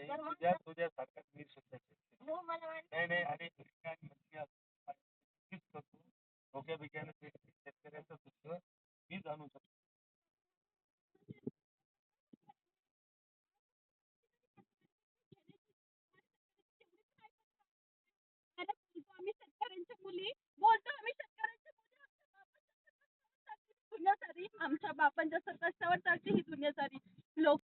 तुझ्या तुझ्या सारखा मी सुद्धा शेतकरी. नाही नाही आणि कृषी आणि मंत्री असं नक्कीच करतो डोक्या बिक्यानं ते शेतकऱ्याचं दुःख मी जाणू शकतो त्याला बोलतो आम्ही शेतकऱ्यांच्या मुली बोलतो आम्ही शेतकऱ्यांच्या मुली आमच्या बापांच्या दुनिया कष्टावर चालते ही दुनिया सारी लोक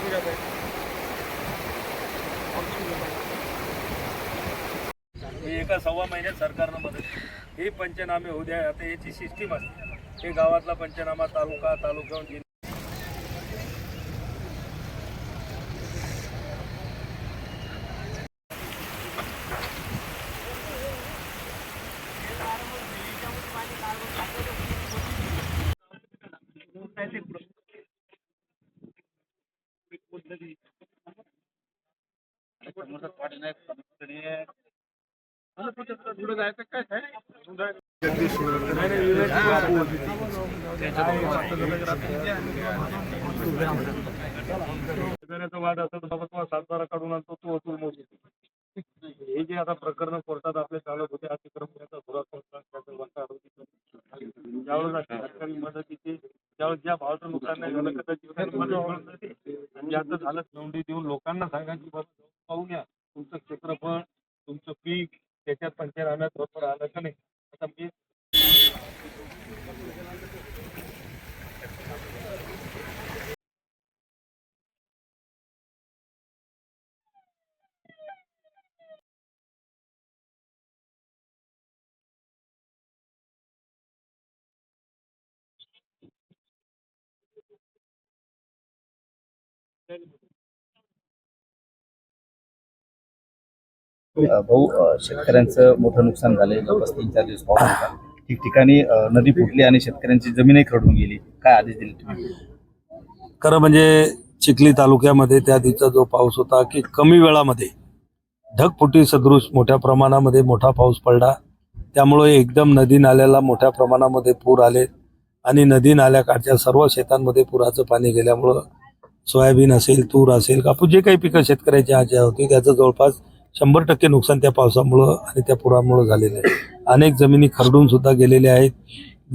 हे एका सव्वा महिन्यात सरकारनं मदत हे पंचनामे होऊ द्या आता याची सिस्टीम असते. हे गावातला पंचनामा तालुका तालुक्याहून म्हणजे जिल्हा शेतकऱ्याचा वाद असेल सातबारा काढून आणतो तो अतुल मोदी. हे जे आता प्रकरण कोर्टात आपले चालत होते अतिक्रम ज्यावेळेस सरकारी मदतीचे त्यावेळेस ज्या भावाचं नुकसान नाही झालं कदाचित आणि आता झालं नोंदी देऊन लोकांना सांगा की बाबा पाहून या. तुमचं क्षेत्रफळ तुमचं पीक त्याच्यात पंचनाम्यात थोडं आलं का नाही आता मी भाऊ शेतकऱ्यांचं मोठं नुकसान झालंय. जवळपास तीन चार दिवस पाऊस होता. ठिकठिकाणी नदी फुटली आणि शेतकऱ्यांची जमीनही खरडून गेली. काय आदेश दिले तुम्ही? खरं म्हणजे चिखली तालुक्यामध्ये त्या दिवसा जो पाऊस होता की कमी वेळामध्ये ढगफुटी सदृश मोठ्या प्रमाणामध्ये मोठा पाऊस पडला. त्यामुळे एकदम नदी नाल्याला मोठ्या प्रमाणामध्ये पूर आले आणि नदी नाल्याकाठच्या सर्व शेतांमध्ये पुराचं पाणी गेल्यामुळं सोयाबीन असेल तूर असेल कापूस जे काही पिकं शेतकऱ्याच्या आज्या होती त्याचं जवळपास शंभर टक्के नुकसान त्या पावसामुळं आणि त्या पुरामुळं झालेलं आहे. अनेक जमिनी खरडून सुद्धा गेलेल्या आहेत.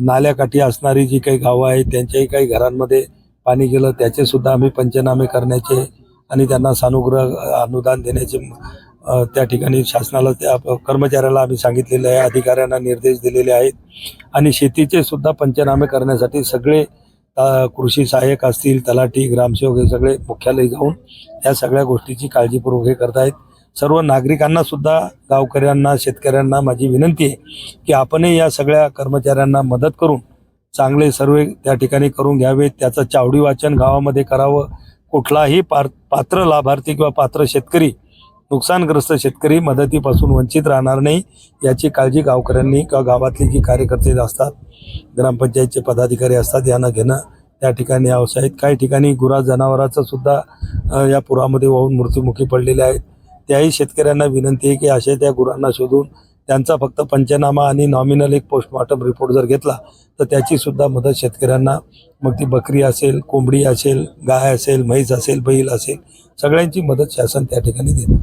नाल्याकाठी असणारी जी काही गावं आहेत त्यांच्याही काही घरांमध्ये पाणी गेलं त्याचे सुद्धा आम्ही पंचनामे करण्याचे आणि त्यांना सानुग्रह अनुदान देण्याचे त्या ठिकाणी शासनाला त्या कर्मचाऱ्याला आम्ही सांगितलेले आहे अधिकाऱ्यांना निर्देश दिलेले आहेत. आणि शेतीचे सुद्धा पंचनामे करण्यासाठी सगळे कृषी सहाय्यक असतील तलाठी ग्रामसेवक हे सगळे मुख्यालय जाऊन या सगळ्या गोष्टीची काळजीपूर्वक हे करतायत. सर्व नागरिकांना सुद्धा गावकऱ्यांना शेतकऱ्यांना माझी विनंती आहे की आपणही या सगळ्या कर्मचाऱ्यांना मदत करून चांगले सर्वे त्या ठिकाणी करून घ्यावेत. त्याचं चावडी वाचन गावामध्ये करावं. कुठलाही पार पात्र लाभार्थी किंवा पात्र शेतकरी नुकसानग्रस्त शेतकरी मदतीपासून वंचित राहणार नाही याची काळजी गावकऱ्यांनी किंवा गावातले जी कार्यकर्ते असतात ग्रामपंचायतचे पदाधिकारी असतात यांना घेणं त्या ठिकाणी आवश्यक आहेत काही ठिकाणी गुरा जनावराचं सुद्धा या पुरामध्ये वाहून मृत्युमुखी पडलेले आहेत. त्याही शेतकऱ्यांना विनंती आहे की अशा त्या गुरांना शोधून त्यांचा फक्त पंचनामा आणि नॉमिनल एक पोस्टमॉर्टम रिपोर्ट जर घेतला तर त्याचीसुद्धा मदत शेतकऱ्यांना. मग ती बकरी असेल कोंबडी असेल गाय असेल म्हैस असेल बैल असेल सगळ्यांची मदत शासन त्या ठिकाणी देतं.